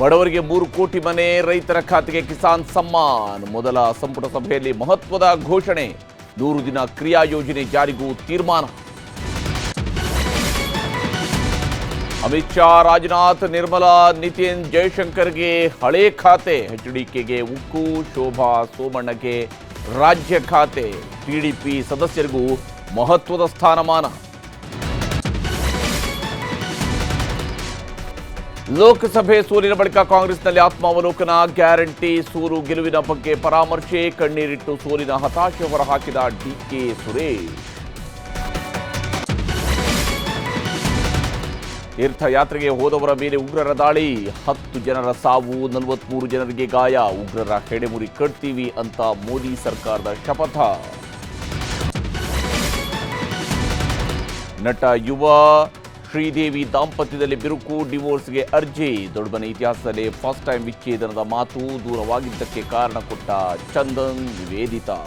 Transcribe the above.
ಬಡವರಿಗೆ ಮೂರು ಕೋಟಿ ಮನೆ, ರೈತರ ಖಾತೆಗೆ ಕಿಸಾನ್ ಸಮ್ಮಾನ್. ಮೊದಲ ಸಂಪುಟ ಸಭೆಯಲ್ಲಿ ಮಹತ್ವದ ಘೋಷಣೆ. ನೂರು ದಿನ ಕ್ರಿಯಾ ಯೋಜನೆ ಜಾರಿಗೂ ತೀರ್ಮಾನ. ಅಮಿತ್ ಶಾ, ರಾಜನಾಥ್, ನಿರ್ಮಲಾ, ನಿತಿನ್ ಜಯಶಂಕರ್ಗೆ ಹಳೆ ಖಾತೆ. ಎಚ್ಡಿಕೆಗೆ ಉಕ್ಕು, ಶೋಭಾ ಸೋಮಣ್ಣಗೆ ರಾಜ್ಯ ಖಾತೆ. ಟಿಡಿಪಿ ಸದಸ್ಯರಿಗೂ ಮಹತ್ವದ ಸ್ಥಾನಮಾನ. ಲೋಕಸಭೆ ಸೋಲಿನ ಬಳಿಕ ಕಾಂಗ್ರೆಸ್ನಲ್ಲಿ ಆತ್ಮಾವಲೋಕನ, ಗ್ಯಾರಂಟಿ, ಸೂರು ಗೆಲುವಿನ ಬಗ್ಗೆ ಪರಾಮರ್ಶೆ, ಕಣ್ಣೀರಿಟ್ಟು ಸೋಲಿನ ಹತಾಶೆ ಹೊರಹಾಕಿದ ಡಿಕೆ ಸುರೇಶ್. ತೀರ್ಥಯಾತ್ರೆಗೆ ಹೋದವರ ಮೇಲೆ ಉಗ್ರರ ದಾಳಿ, ಹತ್ತು ಜನರ ಸಾವು, ನಲವತ್ಮೂರು ಜನರಿಗೆ ಗಾಯ, ಉಗ್ರರ ಹೆಡೆಮುರಿ ಕಟ್ತೀವಿ ಅಂತ ಮೋದಿ ಸರ್ಕಾರದ ಶಪಥ. ನಟ ಯುವ ಶ್ರೀದೇವಿ ದಾಂಪತ್ಯದಲ್ಲಿ ಬಿರುಕು, ಡಿವೋರ್ಸ್ಗೆ ಅರ್ಜಿ. ದೊಡ್ಡಮನೆ ಇತಿಹಾಸದಲ್ಲಿ ಫಸ್ಟ್ ಟೈಮ್ ವಿಚ್ಛೇದನದ ಮಾತು ದೂರವಾಗಿದ್ದಕ್ಕೆ ಕಾರಣ ಕೊಟ್ಟ ಚಂದನ್ ನಿವೇದಿತಾ.